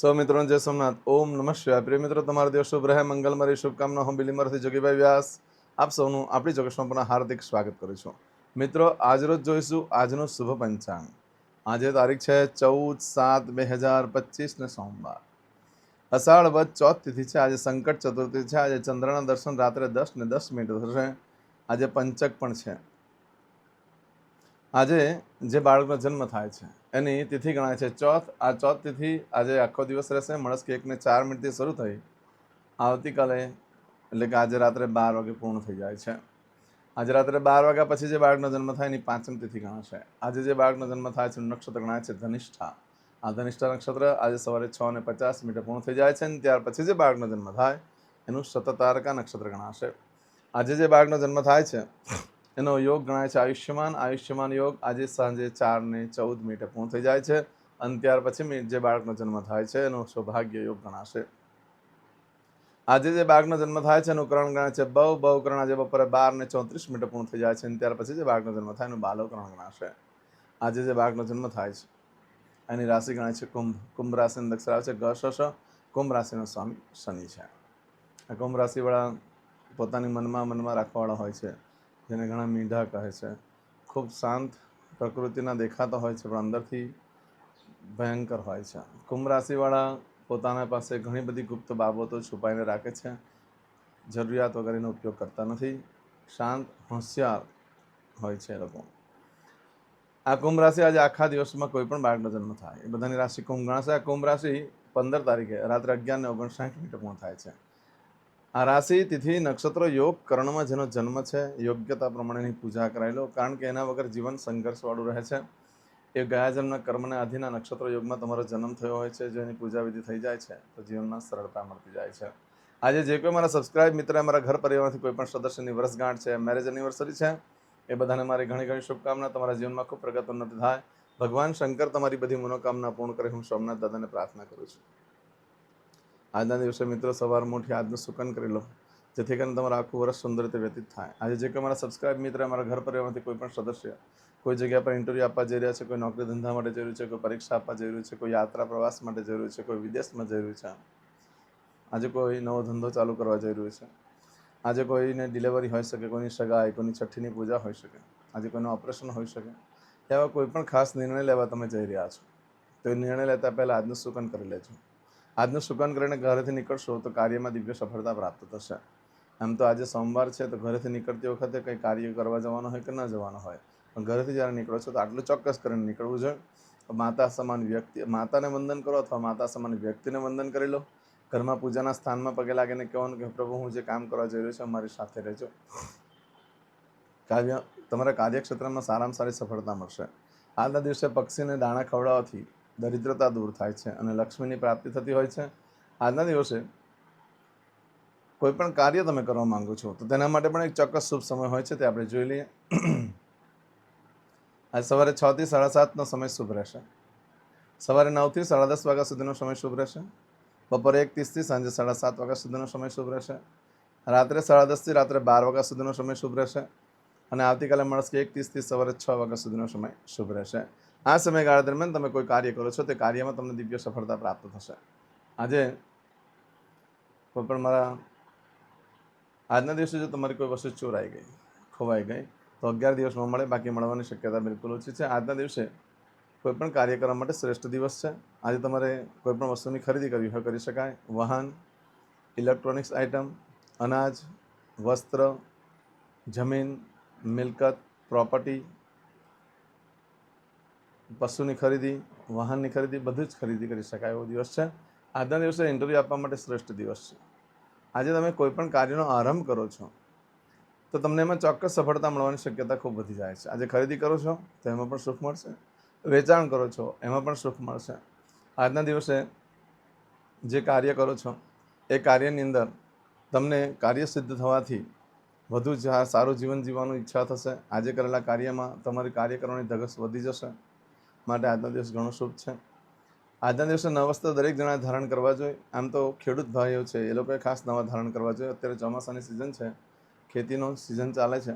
સૌ મિત્રોને જય સોમનાથ. ઓમ નમઃ શિવાય. પ્રિય મિત્રો, તમારો દિવસ શુભ રહે. મંગલમરી શુભકામના. હું બિલીમરથી જોગીભાઈ વ્યાસ. આપ સૌનું આપણી ચોકસમાં પણ હાર્દિક સ્વાગત કરું છું. મિત્રો, આજરોજ જોઈશું આજનું શુભ પંચાંગ. આજે તારીખ છે ચૌદ સાત બે હજાર પચીસ ને સોમવાર. અષાઢ વધ ચોથ તિથિ છે. આજે સંકટ ચતુર્થી છે. આજે ચંદ્રના દર્શન રાત્રે દસ ને દસ મિનિટ થશે. આજે પંચક પણ છે. આજે જે બાળકનો જન્મ થાય છે. એની તિથિ ગણાય છે. ચોથ આ ચોથ તિથિ આજે આખો દિવસ રહેશે. મળસ્કે એકને ચાર મિનિટથી શરૂ થઈ. આવતીકાલે એટલે કે આજે રાત્રે બાર વાગે પૂર્ણ થઈ જાય છે. આજે રાત્રે બાર વાગ્યા પછી જે બાળકનો જન્મ થાય એની પાંચમ તિથિ ગણાશે. આજે જે બાળકનો જન્મ થાય છે નક્ષત્ર ગણાય છે ધનિષ્ઠા. આ ધનિષ્ઠા નક્ષત્ર આજે સવારે છ ને પચાસ મિનિટે પૂર્ણ થઈ જાય છે અને ત્યાર પછી જે બાળકનો જન્મ થાય, એનું શતતારકા નક્ષત્ર ગણાશે. આજે જે બાળકનો જન્મ થાય છે એનો યોગ ગણાય છે આયુષ્યમાન. આયુષ્યમાન યોગ આજે સાંજે ચાર ને ચૌદ મિનિટે પૂર્ણ થઈ જાય છે અને ત્યાર પછી જે બાળકનો જન્મ થાય છે એનો સૌભાગ્ય યોગ ગણાશે. આજે જે બાળકનો જન્મ થાય છે એનું કરણ ગણાય છે બહુ બહુ કરણ આજે બપોરે બાર ને ચોત્રીસ મિનિટે પૂર્ણ થઈ જાય છે અને ત્યાર પછી જે બાળકનો જન્મ થાય એનું બાલો કરણ ગણાશે. આજે જે બાળકનો જન્મ થાય છે, એની રાશિ ગણાય છે કુંભ. કુંભ રાશિનો અક્ષર આવે છે ગ, શ શ. કુંભ રાશિનો સ્વામી શનિ છે. આ કુંભ રાશિવાળા પોતાની મનમાં મનમાં રાખવાવાળા હોય છે. જેને ઘણા મીંઢા કહે છે. ખૂબ શાંત પ્રકૃતિના દેખાતા હોય છે, પણ અંદરથી ભયંકર હોય છે. કુંભ રાશિવાળા પોતાના પાસે ઘણી બધી ગુપ્ત બાબતો છુપાઈને રાખે છે. જરૂરિયાત વગેરેનો ઉપયોગ કરતા નથી. શાંત, હોશિયાર હોય છે એ લોકો. આ કુંભ રાશિ આજે આખા દિવસમાં કોઈ પણ બાળકનો જન્મ થાય. એ બધાની રાશિ કુંભ ગણાશે. આ કુંભ રાશિ પંદર તારીખે રાત્રે અગિયાર ને ઓગણસાઠ મિનિટે પૂર્ણ થાય છે. આ રાશિ, તિથિ, નક્ષત્ર, યોગ, કર્ણમાં જેનો જન્મ છે, યોગ્યતા પ્રમાણેની પૂજા કરાયેલો કારણ કે એના વગર જીવન સંઘર્ષવાળું રહે છે. એ ગયા જન્મના કર્મને આધિના નક્ષત્ર યોગમાં તમારો જન્મ થયો હોય છે, જો એની પૂજા વિધિ થઈ જાય છે, તો જીવનમાં સરળતા મળતી જાય છે. આજે જે કોઈ મારા સબસ્ક્રાઇબ મિત્ર, મારા ઘર પરિવારમાંથી કોઈ પણ સદસ્યની વર્ષગાંઠ છે મેરેજ એનિવર્સરી છે, એ બધાને મારી ઘણી ઘણી શુભકામના. તમારા જીવનમાં ખૂબ પ્રગત ઉન્નતિ થાય. ભગવાન શંકર તમારી બધી મનોકામના પૂર્ણ કરે. હું સોમનાથ દાદાને પ્રાર્થના કરું છું. આજના દિવસે મિત્રો સવાર મોટી આજનું સુકન કરી લો, જેથી કરીને તમારું આખું વર્ષ સુંદર રીતે વ્યતીત થાય. આજે જે કોઈ મારા સબસ્ક્રાઇબ મિત્ર મારા ઘર પરિવારમાંથી કોઈ પણ સદસ્ય કોઈ જગ્યા પર ઇન્ટરવ્યૂ આપવા જઈ રહ્યા છે, કોઈ નોકરી ધંધા માટે જઈ રહ્યું છે, કોઈ પરીક્ષા આપવા જઈ રહ્યું છે, કોઈ યાત્રા પ્રવાસ માટે જઈ રહ્યું છે, કોઈ વિદેશમાં જઈ રહ્યું છે, આજે કોઈ નવો ધંધો ચાલુ કરવા જઈ રહ્યું છે, આજે કોઈને ડિલિવરી હોઈ શકે, કોઈની સગાઈ, કોઈની છઠ્ઠીની પૂજા હોઈ શકે, આજે કોઈનું ઓપરેશન હોઈ શકે, એવા કોઈ પણ ખાસ નિર્ણય લેવા તમે જઈ રહ્યા છો. તો એ નિર્ણય લેતા પહેલાં આજનું સુકન કરી લેજો. આજનું સુકન કરીને ઘરેથી નીકળશો તો કાર્યમાં દિવ્ય સફળતા પ્રાપ્ત થશે. આમ તો આજે સોમવાર છે તો ઘરેથી નીકળતી વખતે કંઈ કાર્ય કરવા જવાનું હોય કે ન જવાનું હોય? પણ ઘરેથી જ્યારે નીકળો છો તો આટલું ચોક્કસ કરીને નીકળવું જોઈએ માતા સમાન વ્યક્તિ, માતાને વંદન કરો અથવા માતા સમાન વ્યક્તિને વંદન કરી લો. ઘરમાં પૂજાના સ્થાનમાં પગે લાગીને કહેવાનું કે, પ્રભુ, હું જે કામ કરવા જઈ રહ્યો છું અમારી સાથે રહેજો. કાર્ય તમારા કાર્યક્ષેત્રમાં સારામાં સારી સફળતા મળશે. આજના દિવસે પક્ષીને દાણા ખવડાવવાથી દરિદ્રતા દૂર થાય છે અને લક્ષ્મીની પ્રાપ્તિ થતી હોય છે. આજના દિવસે કોઈ પણ કાર્ય તમે કરવા માંગો છો, તો તેના માટે પણ એક ચોક્કસ શુભ સમય હોય છે, તે આપણે જોઈ લઈએ. આજ સવારે છ થી સાડા સાતનો સમય શુભ રહેશે. સવારે નવથી સાડા દસ વાગ્યા સુધીનો સમય શુભ રહેશે. બપોરે એક ત્રીસથી સાંજે સાડા સાત વાગ્યા સુધીનો સમય શુભ રહેશે. રાત્રે સાડા દસથી રાત્રે બાર વાગ્યા સુધીનો સમય શુભ રહેશે. અને આવતીકાલે મળશે એક ત્રીસથી સવારે છ વાગ્યા સુધીનો સમય શુભ રહેશે. આ સમયગાળા દરમિયાન તમે કોઈ કાર્ય કરો છો, તે કાર્યમાં તમને દિવ્ય સફળતા પ્રાપ્ત થશે. આજે કોઈ પણ મારા આજના દિવસે જો તમારી કોઈ વસ્તુ ચોરાઈ ગઈ, ખોવાઈ ગઈ, તો અગિયાર દિવસમાં મળે, બાકી મળવાની શક્યતા બિલકુલ ઓછી છે. આજના દિવસે કોઈ પણ કાર્ય કરવા માટે શ્રેષ્ઠ દિવસ છે. આજે તમારે કોઈ પણ વસ્તુની ખરીદી કરવી હોય, કરી શકાય. વાહન, ઇલેક્ટ્રોનિક્સ આઇટમ, અનાજ, વસ્ત્ર, જમીન, મિલકત, પ્રોપર્ટી પશુની ખરીદી, વાહનની ખરીદી, બધું જ ખરીદી કરી શકાય એવો દિવસ છે. આજના દિવસે ઇન્ટરવ્યૂ આપવા માટે શ્રેષ્ઠ દિવસ છે. આજે તમે કોઈપણ કાર્યનો આરંભ કરો છો, તો તમને એમાં ચોક્કસ સફળતા મળવાની શક્યતા ખૂબ વધી જાય છે. આજે ખરીદી કરો છો, તો એમાં પણ સુખ મળશે. વેચાણ કરો છો, એમાં પણ સુખ મળશે. આજના દિવસે જે કાર્ય કરો છો, એ કાર્યની અંદર તમને કાર્ય સિદ્ધ થવાથી વધુ સારું જીવન જીવવાની ઈચ્છા થશે. આજે કરેલા કાર્યમાં તમારી કાર્ય કરવાની ધગસ વધી જશે. માટે આજનો દિવસ ઘણો શુભ છે. આજના દિવસે નવા વસ્ત્ર દરેક જણા ધારણ કરવા જોઈએ. આમ તો ખેડૂત ભાઈઓ છે, એ લોકોએ ખાસ નવા ધારણ કરવા જોઈએ. અત્યારે ચોમાસાની સિઝન છે, ખેતીનો સિઝન ચાલે છે.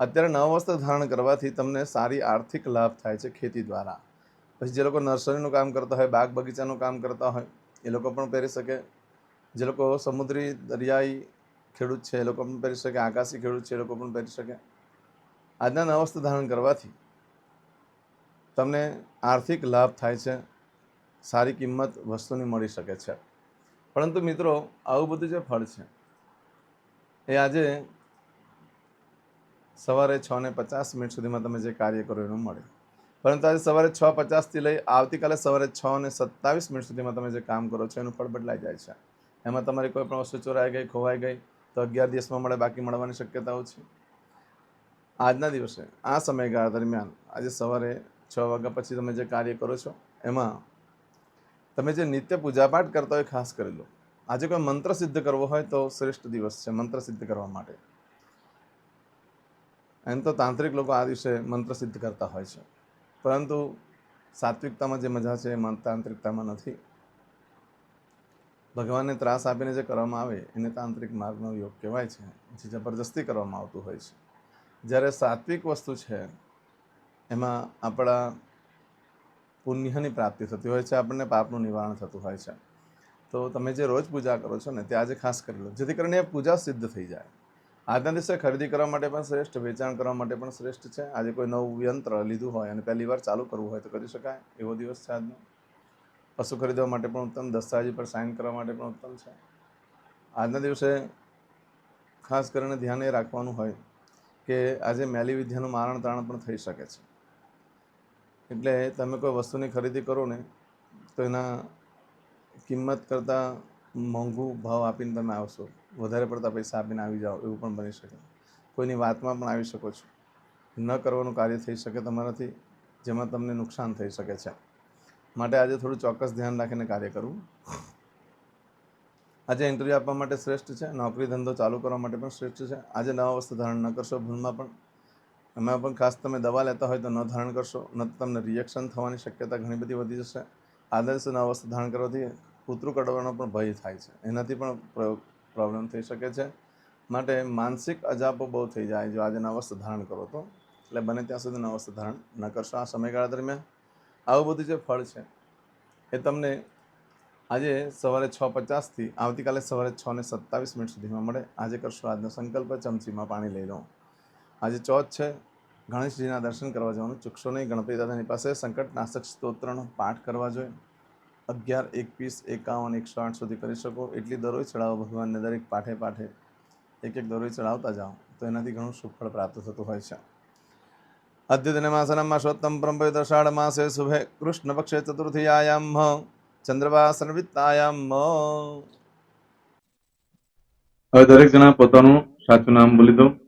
અત્યારે નવા વસ્ત્ર ધારણ કરવાથી તમને સારી આર્થિક લાભ થાય છે ખેતી દ્વારા. પછી જે લોકો નર્સરીનું કામ કરતા હોય, બાગ બગીચાનું કામ કરતા હોય, એ લોકો પણ પહેરી શકે. જે લોકો સમુદ્રી દરિયાઈ ખેડૂત છે, એ લોકો પણ પહેરી શકે. આકાશી ખેડૂત છે, એ લોકો પણ પહેરી શકે. આજના નવા વસ્ત્ર ધારણ કરવાથી તમને આર્થિક લાભ થાય છે, સારી કિંમત વસ્તુની મળી શકે છે. પરંતુ મિત્રો, આવું બધું જે ફળ છે, એ આજે સવારે છ ને પચાસ મિનિટ સુધીમાં તમે જે કાર્ય કરો એનું મળે. પરંતુ આજે સવારે છ પચાસથી લઈ આવતીકાલે સવારે છ ને સત્તાવીસ મિનિટ સુધીમાં તમે જે કામ કરો છો એનું ફળ બદલાઈ જાય છે. એમાં તમારી કોઈ પણ વસ્તુ ચોરાઈ ગઈ, ખોવાઈ ગઈ, તો અગિયાર દિવસમાં મળે, બાકી મળવાની શક્યતાઓ છે. આજના દિવસે, આ સમયગાળા દરમિયાન આજે સવારે છ વાગ્યા પછી તમે જે કાર્ય કરો છો, એમાં તમે જે નિત્ય પૂજાપાઠ કરતા હોય ખાસ કરી લો. આજે કોઈ મંત્ર સિદ્ધ કરવો હોય તો શ્રેષ્ઠ દિવસ છે મંત્ર સિદ્ધ કરવા માટે. એમ તો તાંત્રિક લોકો આ દિવસે મંત્ર સિદ્ધ કરતા હોય છે. પરંતુ સાત્વિકતામાં જે મજા છે એ તાંત્રિકતામાં નથી. ભગવાનને ત્રાસ આપીને જે કરવામાં આવે, એને તાંત્રિક માર્ગનો યોગ કહેવાય છે. જે જબરજસ્તી કરવામાં આવતું હોય છે. જ્યારે સાત્વિક વસ્તુ છે એમાં આપણા પુણ્યની પ્રાપ્તિ થતી હોય છે, આપણને પાપનું નિવારણ થતું હોય છે. તો તમે જે રોજ પૂજા કરો છો ને, તે આજે ખાસ કરી લો. જેથી કરીને એ પૂજા સિદ્ધ થઈ જાય. આજના દિવસે ખરીદી કરવા માટે પણ શ્રેષ્ઠ, વેચાણ કરવા માટે પણ શ્રેષ્ઠ છે. આજે કોઈ નવું યંત્ર લીધું હોય અને પહેલી વાર ચાલુ કરવું હોય તો કરી શકાય. એવો દિવસ છે આજનો. પશુ ખરીદવા માટે પણ ઉત્તમ, દસ્તાવેજી પર સાઇન કરવા માટે પણ ઉત્તમ છે. આજના દિવસે ખાસ કરીને ધ્યાન એ રાખવાનું હોય કે આજે મેલી વિદ્યાનું મારણ તારણ પણ થઈ શકે છે. એટલે તમે કોઈ વસ્તુની ખરીદી કરો ને, તો એના કિંમત કરતાં મોંઘું ભાવ આપીને તમે આવશો. વધારે પડતા પૈસા આપીને આવી જાઓ, એવું પણ બની શકે. કોઈની વાતમાં પણ આવી શકો છો. ન કરવાનું કાર્ય થઈ શકે તમારાથી, જેમાં તમને નુકસાન થઈ શકે છે. માટે આજે થોડું ચોક્કસ ધ્યાન રાખીને કાર્ય કરવું. આજે ઇન્ટરવ્યૂ આપવા માટે શ્રેષ્ઠ છે. નોકરી ધંધો ચાલુ કરવા માટે પણ શ્રેષ્ઠ છે. આજે નવા વસ્તુ ધારણ ન કરશો, ભૂલમાં પણ એમાં પણ ખાસ તમે દવા લેતા હોય તો ન ધારણ કરશો, ન તો તમને રિએક્શન થવાની શક્યતા ઘણી બધી વધી જશે. આદર્શ દિવસે નવા ધારણ કરવાથી કૂતરું કડવાનો પણ ભય થાય છે. એનાથી પણ પ્રોબ્લેમ થઈ શકે છે. માટે માનસિક અજાપો બહુ થઈ જાય જો આજે નવસ્થ ધારણ કરો તો. એટલે બને ત્યાં સુધી નવસ્થ ધારણ ન કરશો. આ સમયગાળા દરમિયાન આવું બધું જે ફળ છે, એ તમને આજે સવારે છ પચાસથી આવતીકાલે સવારે છ ને સત્તાવીસ મિનિટ સુધીમાં મળે. આજે કરશો આજનો સંકલ્પ ચમચીમાં પાણી લઈ લો. આજે ચોથ છે ગણેશજીના દર્શન કરવા જવાનું. ચૂકશો નહીં, ગણપતિ દાદાની પાસે સંકટનાશક સ્તોત્રનો પાઠ કરવા જોઈએ. અગિયાર, એકવીસ, એકાવન, એકસો આઠ સુધી કરી શકો. એટલી દરરોજ ચડાવો ભગવાનને, દરેક પાઠે પાઠે. એક એક દરરોજ ચડાવતા જાઓ. તો એનાથી ઘણું સુફળ પ્રાપ્ત થતું હોય છે. અદ્યતને માસનમ શોત્તમ પરમપવિત્ર માસે શુભે. કૃષ્ણ પક્ષે ચતુર્થીયાયામ. ચંદ્રવાસનવિત્તાયામ હવે દરેક જણા પોતાનું સાચું નામ બોલી દો.